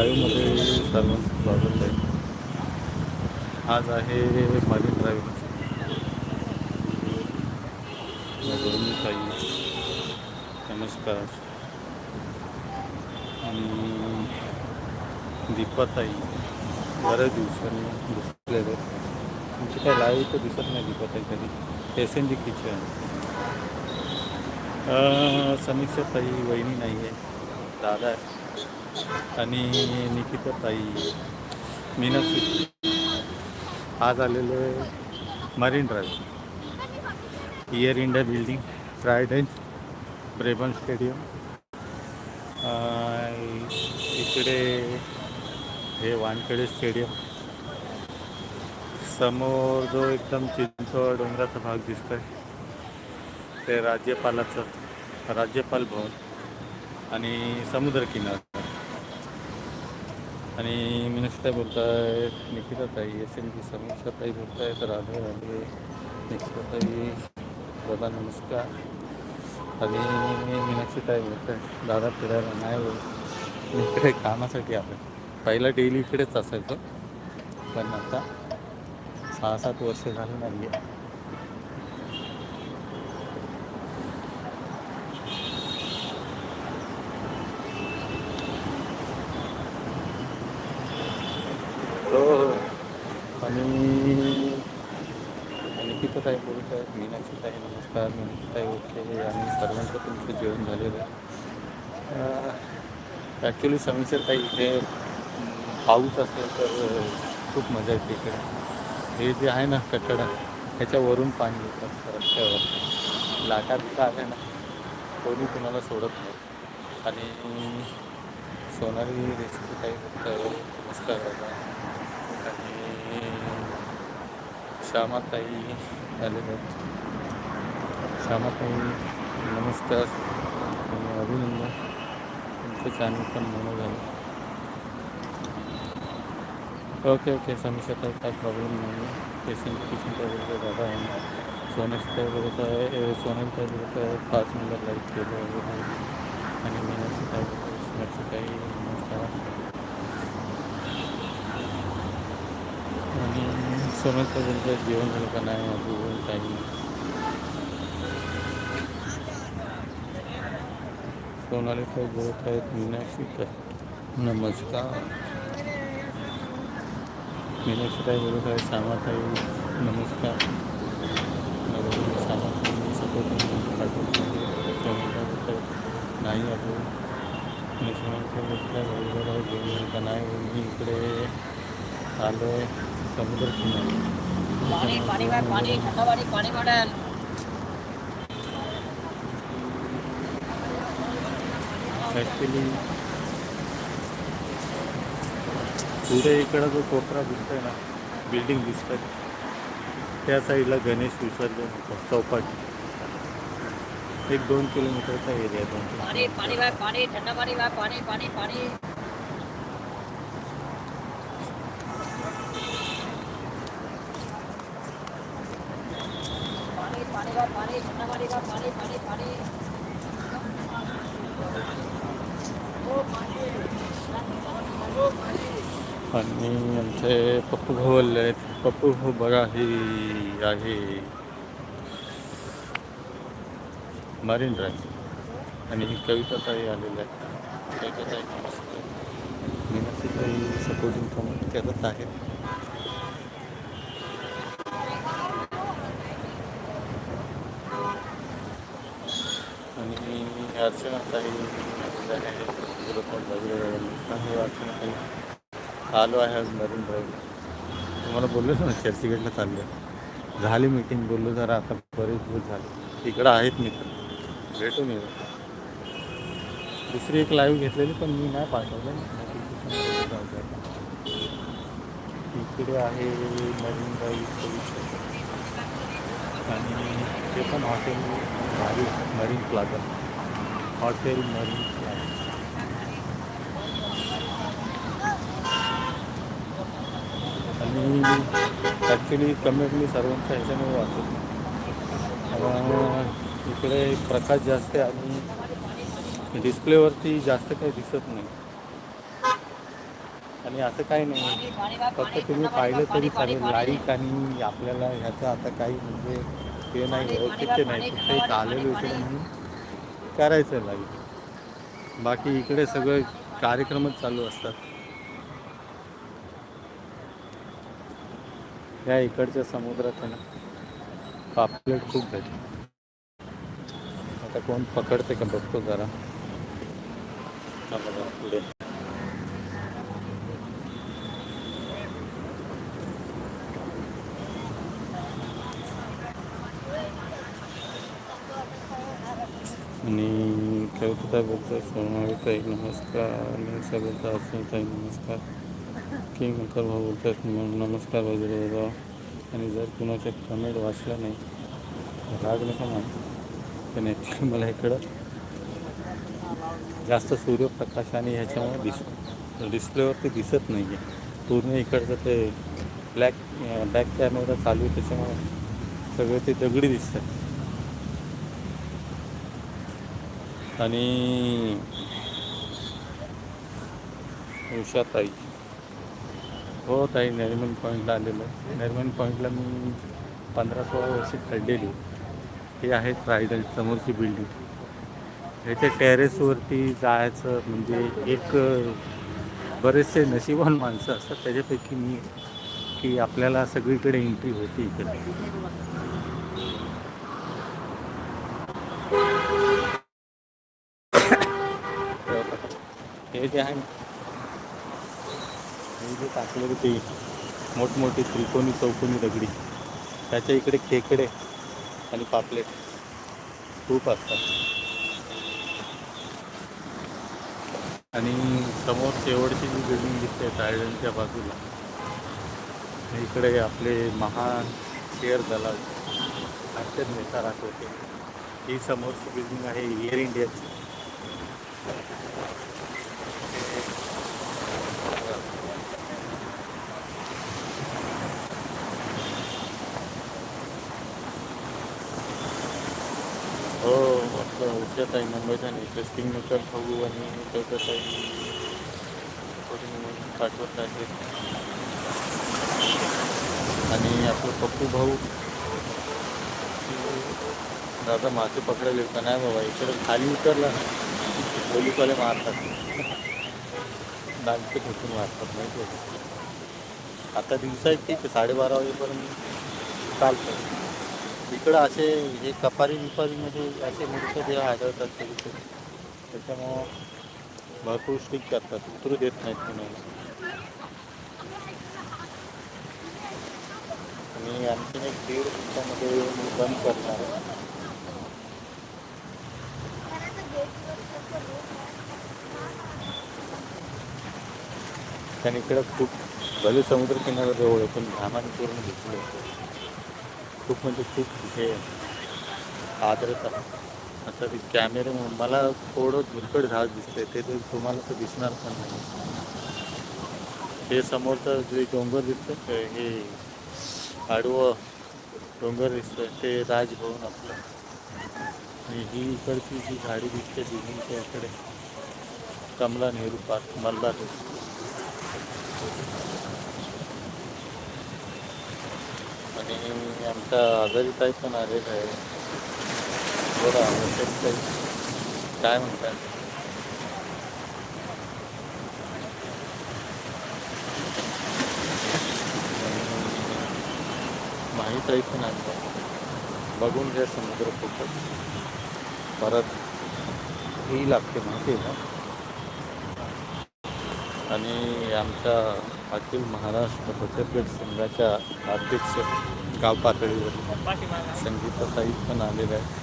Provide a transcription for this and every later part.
लाईव्हमध्ये सर्वांचं स्वागत आहे. आज आहे मरीन ड्राईव्ह नमस्कार. आणि दीपाताई बऱ्याच दिवसांनी दिसले तुमची काय लाईव्ह तर दिसत नाही दीपाताई कधी. S N G kitchen Sameeksha ताई वहिनी नाही आहे दादा आहे. आणि निकिता ताई मीनाक्षी. आज आलेलो आहे Marine Drive Air India building Trident Brabourne stadium इकडे हे वानखेडे स्टेडियम समोर जो एकदम चिंचवड डोंगराचा भाग दिसतोय ते राज्यपालाचं राज्यपाल भवन आणि समुद्रकिनारा आणि मीनाक्षीताई बोलत आहेत निकिताताई एस एम जी समीक्षाताई बोलत आहेत राधे राधे निकिताताई दादा नमस्कार. आणि मी मीनाक्षीताई बोलत आहे दादा फिरायला नाही बोल इकडे कामासाठी आलं पहिला डेली इकडेच असायचं. पण आता सहा सात वर्ष झाली नाही आहे हो हो आणि ताई तिथं बोलत आहे मीनाक्षी ताई नमस्कार मीनाक्षी ताई ओके आणि सर्वांचं तुमचं जेवण झालेलं आहे. ॲक्च्युली समीचर ताई इथे पाऊस असेल तर खूप मजा येते इकडे. हे जे आहे ना कట్టडा ह्याच्यावरून पाणी येतं. रस्त्यावर लाटा बिटा आहे ना कोणी कुणाला सोडत नाही. आणि सोनाली रेसिपी काही बोलतं नमस्कार आणि श्यामाताई आलेले आहेत. श्यामाताई नमस्कार. आणि अभिनंदन. तुमचं चॅनल पण म्हणून झालं. ओके ओके समीक्षाताई काय प्रॉब्लेम नाही. पेशंट पेशंट वगैरे दादा आहे. सोनेश काय बोलत आहे. सोनल काय बोलत पाच नंबर लाईक केलं वगैरे आणि मीनाक्षी काय बोलत आहे. ताई नमस्कार आणि सोनलचं बोलत आहे जेवण झालं का नाही अजून काही नाही सोनाली काय बोलत आहेत मीनाक्षी काय नमस्कार। मीनाक्षी ताई बोलत आहे श्यामाताई नमस्कार। नवीन श्यामाताई सपोर्ट पाठवत सोनलला बोलत आहे नाही अजून आणि सोनलचं बोलत आहे बरोबर आहे जेवण झालं का नाही मी इकडे आलो। आहे समुद्र पाणी पाणी पाणी ठंडा पाणी पाणी बॉटल ॲक्च्युली पुढे इकडं जो कोपरा दिसतोय ना बिल्डिंग दिसतंय त्या साईडला गणेश विसर्जन होतं चौपाटी. एक दोन किलोमीटरचा एरिया दोन पाणी पाणी पाणी ठंडा पाणी पाणी पाणी पाणी. आमचे पप्पू भाऊ आले आहेत. पप्पू भाऊ बघा, ही आहे. मरीन ड्राईव्ह आणि कविता ताई आलेल्या आहेत. कविता ताई नमस्कार सपोर्टिंग कमेंट करत आहेत आणि ताई आहे. आलो आहे. आज मरीन ड्राईव्ह तुम्हाला बोललो ना चर्चगेटला चाललं झाली मीटिंग बोललो जरा आता बरेच दिवस झाले. इकडं आहेत मित्र भेटू मी दुसरी एक लाईव्ह घेतलेली पण मी नाही पाठवलं. इकडे आहे मरीन ड्राईव्ह आणि ते पण हॉटेल भारी मरीन प्लाझा हॉटेल मरीन आणि ॲक्च्युली कमेंटली सर्वांच्या ह्याच्यामुळे वाचत नाही. इकडे प्रकाश जास्त आहे आणि डिस्प्लेवरती जास्त काही दिसत नाही. आणि असं काही नाही. फक्त तुम्ही पाहिलं तरी चालेल. लाईक आणि आपल्याला ह्याचं आता काही म्हणजे हे नाही औचित्य नाही. फक्त एक आलेलो इकडे म्हणून करायचं लागेल. बाकी इकडे सगळे कार्यक्रमच चालू असतात. या इकडच्या समुद्रात आहे ना पापलेट खूप भेटते आता कोण पकडते का बघतो जरा. हा बघा पुढे बोलतो ताई नमस्कार निशा बोलतो अर्चना ताई नमस्कार किंग मकर भाऊ बोलतात नमस्कार वगैरे आणि जर कुणाच्या कमेंट वाचला नाही राग नका मान पण ॲक्च्युली मला इकडं जास्त सूर्यप्रकाश आणि ह्याच्यामुळे दिस डिस्प्लेवरती दिसत नाही आहे पूर्ण इकडचं ते ब्लॅक बॅक कॅमेरा चालू आहे त्याच्यामुळे सगळे ते दगडी दिसतात आणि उषाताई. हो ताई नरिमन पॉईंटला आलेलो आहे. नरिमन पॉईंटला मी पंधरा सोळा वर्षे खेळलेली हे आहे ट्रायडल समोरची बिल्डिंग ह्याच्या टेरेसवरती जायचं म्हणजे एक बरेचसे नशिबान माणसं असतात. त्याच्यापैकी मी की आपल्याला सगळीकडे एंट्री होती इकडे. हे जे आहे ना, हे जे टाकलेलं ते मोठमोठी त्रिकोणी चौकोनी दगडी त्याच्या इकडे खेकडे आणि पापलेट खूप असतात. आणि समोर शेवटची जी बिल्डिंग दिसते टायडनच्या बाजूला इकडे आपले महान शेअर दलाल अक्षर मेहता राखवते होते. ही समोरची बिल्डिंग आहे एअर इंडियाची हो आपलं उद्यात आहे आणि इंटरेस्टिंग मेकर बघू आणि त्याच्यात आहे पाठवत आहे आणि आपलं पप्पू भाऊ दादा मासे पकडायला का नाही बाबा इकडे खाली उतरला पोलिसवाले मारतात दांडके ठोकून मारतात माहिती आहे आता दिवसा आहेत ते साडेबारा वाजेपर्यंत चालतं इकडं असे हे कपारी बिपारीमध्ये म्हणजे असे मृतदेह आढळतात तिथे त्याच्यामुळं भरपूर स्टिक करतात. उतरू देत नाहीत कुणाला. आणि आणखीन एक दीड दिवसामध्ये बंद करणार आहे. कारण इकडं खूप भले समुद्र जवळ आहे पण घामाने पूर्ण दिसलं खूप म्हणजे खूप हे आदरता. आता ते कॅमेरे मला थोडं धुरकट झाड दिसते ते तुम्हाला तर दिसणार पण नाही. हे समोरचं जे डोंगर दिसतं हे आडवं डोंगर दिसतं ते राजभवन आपलं. आणि ही इकडची जी झाडी दिसते बिल्डिंगच्या म्हणजे इकडे कमला नेहरू पार्क मल्हार. आणि आमच्या आजारी ताई पण आलेला आहे. बरं आजारी काही काय म्हणतात माहीत आहे पण आहे बघून घ्या समुद्र खूपच परत ही लागते माहिती आहे ना? आणि आमच्या अखिल महाराष्ट्र बचत संघाच्या अध्यक्ष गाव पातळीवर. साहित्य पण आलेलं आहे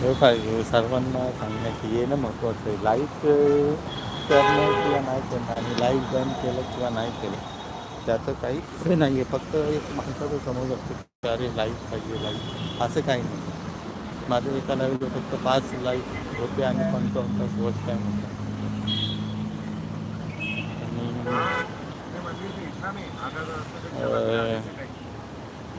हे हो पाहिजे हो, सर्वांना सांगण्यात येणं महत्त्वाचं आहे. लाईक करणं किंवा नाही करणं आणि लाईक बंद केलं किंवा नाही केलं त्याचं काही हे नाही आहे फक्त एक माणसाचं समज असतो की अरे लाईक पाहिजे लाईक असं काही नाही. माझं एका लाईव्ह फक्त पाच लाईक होते आणि पंचावन्न तास वॉच टाईम होता आणि अं,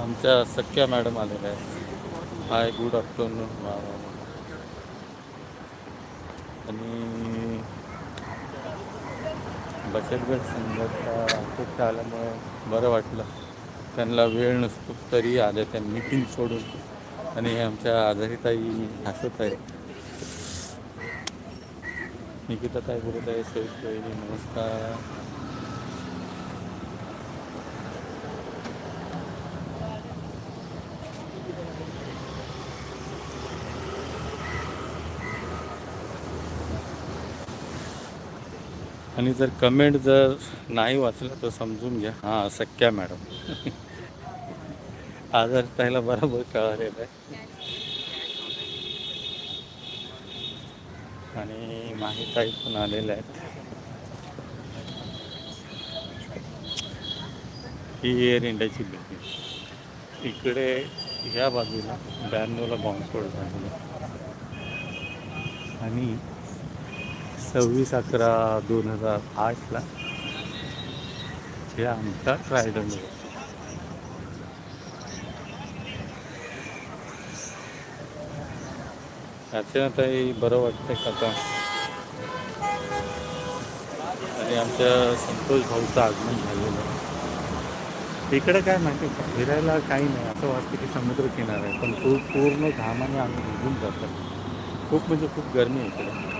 आमच्या सख्या मॅडम आलेल्या आहेत. हाय गुड आफ्टरनून आणि बचत गट संघाचा अध्यक्ष आल्यामुळे बरं वाटलं. त्यांना वेळ नसतो तरी आले त्या मीटिंग सोडून. आणि आमच्या आजारीताई हसत आहे निकिता काय बोलत आहे सोयी नमस्कार. आणि जर कमेंट जर नाही वाचलं तर समजून घ्या. हां सख्या मॅडम आजार त्याला बरोबर कळालेलं आहे. आणि माहीताई पण आलेल्या आहेत. ही एअर इंडियाची बिल्डिंग इकडे ह्या बाजूला ब्याण्णवला बॉम्बस्फोट झालेला आणि सव्वीस अकरा दोन हजार आठला हे आमचा ट्रायडन होता. अर्चनाताई बरं वाटतंय का आता? आणि आमच्या संतोष भाऊचं आगमन झालेलं. आहे इकडे काय माहिती आहे फिरायला काही नाही. असं वाटतं की समुद्र किनारा आहे. पण खूप पूर्ण घामाने आम्ही निघून जातात खूप म्हणजे खूप गरमी आहे इकडे.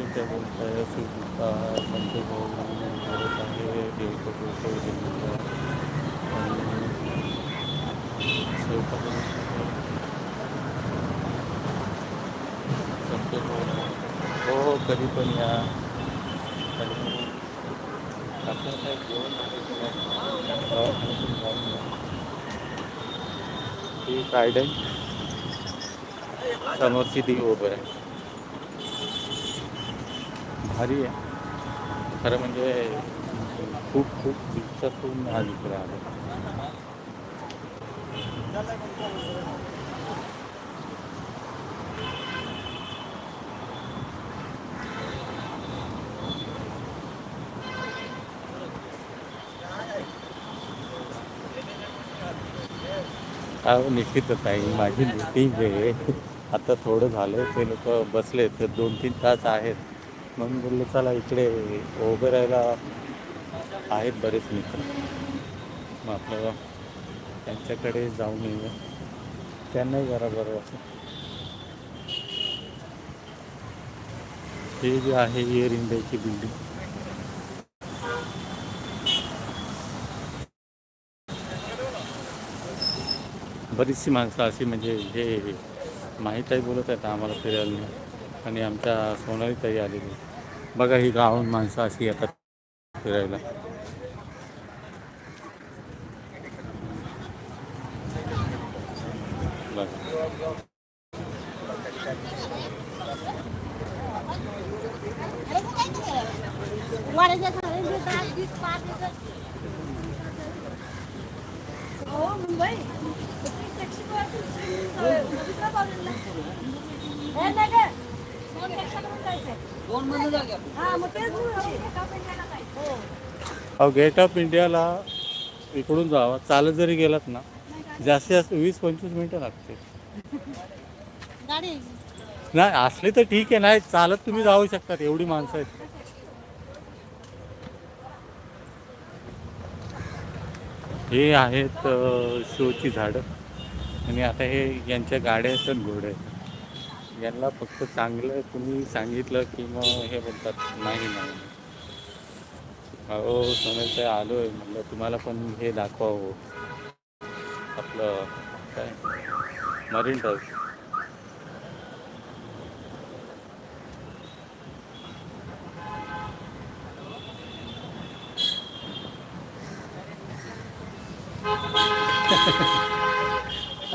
आणि वैशिष्ट्य बोलत आहे सुचिता संतोष भाऊ बोलत आहे देवकोट संतोष भाऊ हो हो कधी पण या आणि आपलं काय जेवण झालं गार्डन समोरची ती उभं आहे भारी आहे. खरं म्हणजे खूप खूप दिवसातून हा इकडे आलो. अहो निश्चितच आहे माझी मीटिंग आहे. आता थोडं झालं ते लोक बसले तर दोन तीन तास आहेत. म्हणून बोललो चला इकडे उभे राहायला आहेत बरेच मित्र. मग आपलं त्यांच्याकडे जाऊन येऊया. त्यांनाही जरा बरं वाटतं हे जे आहे एअर इंडियाची बिल्डिंग बरीचशी माणसं अशी म्हणजे हे माहीतही बोलत आहेत आम्हाला फिरायला नाही. आणि आमच्या सोनाली ताई आलेली. बघा ही गावून माणसं अशी येतात फिरायला. मुंबई अहो गेट ऑफ इंडियाला इकडून जावा. चालत जरी गेलात ना जास्तीत जास्त वीस पंचवीस मिनटं लागते नाही असली तर ठीक आहे. नाही चालत तुम्ही जाऊ शकतात. एवढी माणसं आहेत. हे आहेत शोची झाडं. आणि आता हे यांच्या गाड्या आहेत आणि घोडे आहेत. यांना फक्त चांगलं तुम्ही सांगितलं की मग हे बोलतात नाही नाही. अहो समजतं आलो आहे म्हटलं तुम्हाला पण हे दाखवावं. आपलं काय? Marine Drive.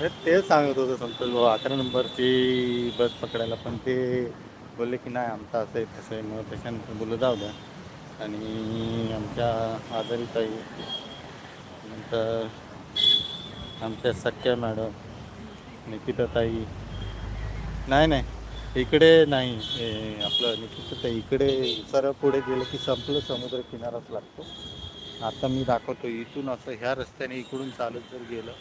अरे ते सांगत होतं संतोष भाऊ अकरा नंबरची बस पकडायला पण ते बोलले की नाही आमचं असं आहे तसं आहे. मग त्याच्यानंतर बोललं जाऊ द्या. आणि आमच्या आजारी ताई नंतर आमच्या सख्या मॅडम निकिता ताई. नाही नाही इकडे नाही. आपलं निकिता ताई इकडे सरळ पुढे गेलं की संपलं समुद्र किनाराच लागतो. आता मी दाखवतो इथून असं ह्या रस्त्याने इकडून चालत जर गेलं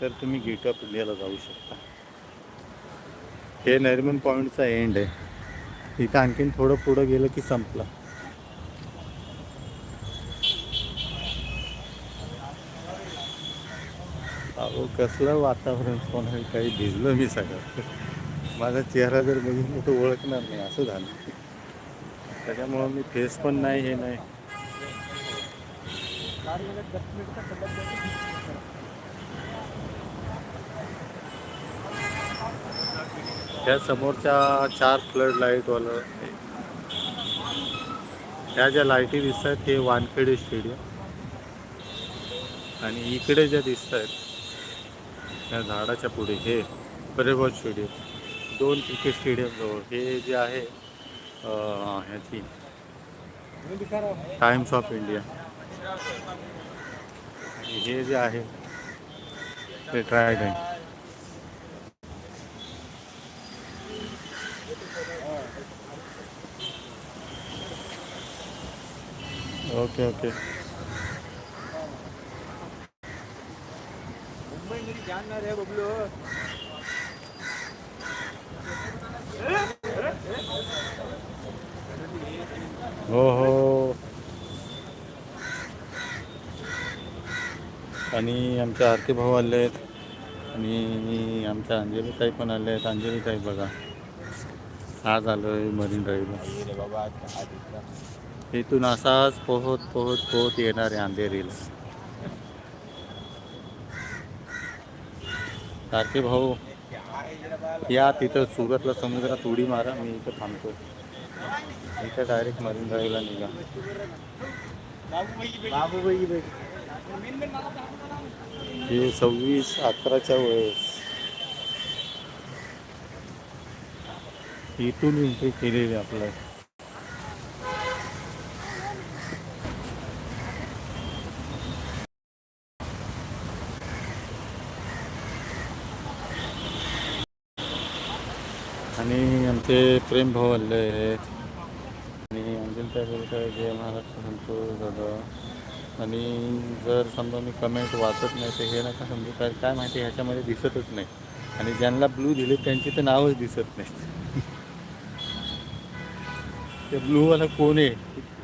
तर तुम्ही गेट ऑफ इंडियाला जाऊ शकता. हे नरिमन पॉईंटचा एंड आहे. इथं आणखीन थोडं पुढं गेलं की संपलं. अहो कसलं वातावरण आहे काही भिजलं मी सगळं. माझा चेहरा जर बघितलं तर ओळखणार नाही असं झालं. त्याच्यामुळं मी फेस पण नाही हे नाही. ह्या समोरच्या चार फ्लड लाईटवालं ह्या ज्या लाईटी दिसत आहेत ते वानखेडे स्टेडियम आणि इकडे ज्या दिसत आहेत त्या झाडाच्या पुढे हे परेबॉल स्टेडियम दोन क्रिकेट स्टेडियमजवळ हे जे आहे ह्याची टाइम्स ऑफ इंडिया आणि हे जे आहे ते ट्रायडन ओके ओके. हो हो आणि आमचे आरती भाऊ आले आहेत आणि आमच्या अंजलीताई पण आले आहेत अंजलीताई बघा. आज आलो आहे मरीन ड्राईव्हला. इथून असाच पोहत पोहत पोहत येणार आहे अंधेरीला. सारखे भाऊ या तिथं सुरतला समुद्रात उडी मारा मी इथं थांबतो. इथं डायरेक्ट मरीन ड्राईव्हला निघा हे सव्वीस अकराच्या वेळेस. इथून एंट्री केलेली आपलं ते प्रेम भाऊ आले आहेत. आणि अंजलता बोलतोय जय महाराष्ट्र संतोष दादा. आणि जर समजा मी कमेंट वाचत नाही तर हे नका समजू काय काय माहिती ह्याच्यामध्ये दिसतच नाही. आणि ज्यांना ब्लू दिले त्यांची तर नावच दिसत नाही. ते ब्लूवाला कोण आहे?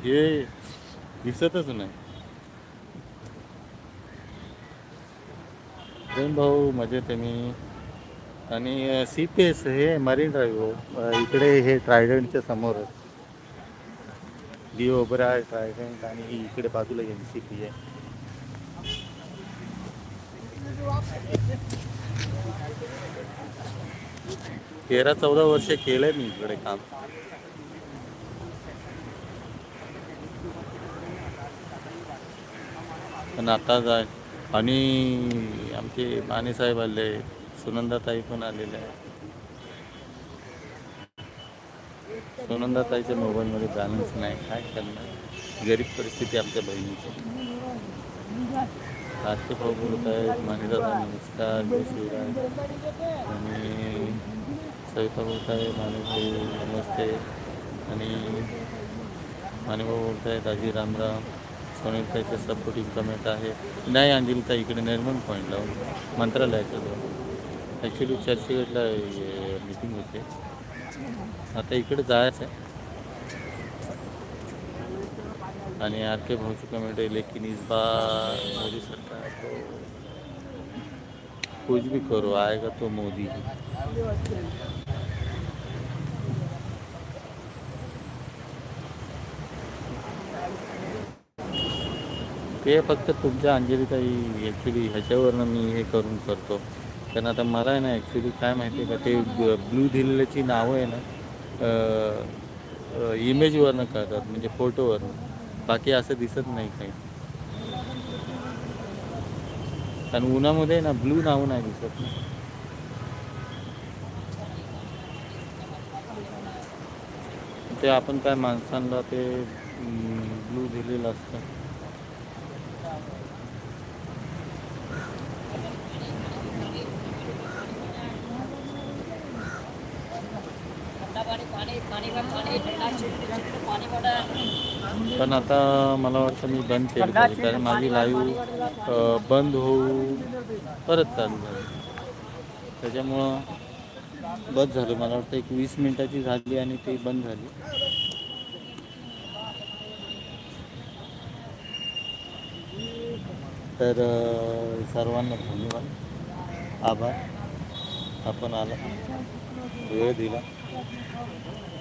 हे दिसतच नाही. प्रेम भाऊ मजेत आहे मी. आणि सी पी एस हे मरीन ड्राईव्ह इकडे हे ट्रायडंटच्या समोर. डी ओबरा आहे ट्रायडंट आणि इकडे बाजूला एन सी पी आहे. तेरा चौदा वर्ष केलंय मी इकडे काम. पण आता जाय आणि आमचे माने साहेब आले. सुनंदाताई पण आलेल्या आहे सुनंदाताईच्या मोबाईलमध्ये बॅलन्स नाही. काय करणार? गरीब परिस्थिती आमच्या बहिणीची. आजचे भाऊ बोलत आहेत मानेदादा नमस्कार जय शिवराय. आणि सविता बोलत आहे मानेभाऊ नमस्ते. आणि मानेभाऊ बोलत आहेत आजी रामराम. सोनेलताईचं सपोर्टिंग कमेंट आहे नाही अंजिलता इकडे निर्मल पॉईंटला मंत्रालयाच्या जवळ. ॲक्च्युली चर्चगेटला मीटिंग होते. आता इकडे जायचं आहे. आणि आर के भाऊची कमेंट आहे लेकिन इस बार मोदी सरकार को कुछ भी करो आएगा तो मोदी ही. ते फक्त तुमच्या अंजलीताई ॲक्च्युली ह्याच्यावरनं मी हे करून करतो. कारण आता मला आहे ना ॲक्च्युली काय माहिती आहे का ते ब्लू दिलेल्याची नावं आहे ना इमेजवरनं कळतात म्हणजे फोटोवरनं बाकी असं दिसत नाही काही. कारण उन्हामध्ये ना ब्लू नाव नाही दिसत. ना ते आपण काय माणसांना ते ब्लू दिलेलं असतं. पाणी आता मला वाटतं मी बंद केलं पाहिजे कारण माझी लाईव्ह बंद होऊ परत चालू झाली. त्याच्यामुळं बस झालं. मला वाटतं एक वीस मिनिटाची झाली आणि ती बंद झाली. तर सर्वांना धन्यवाद. आभार. आपण आला. वेळ दिला. Thank you.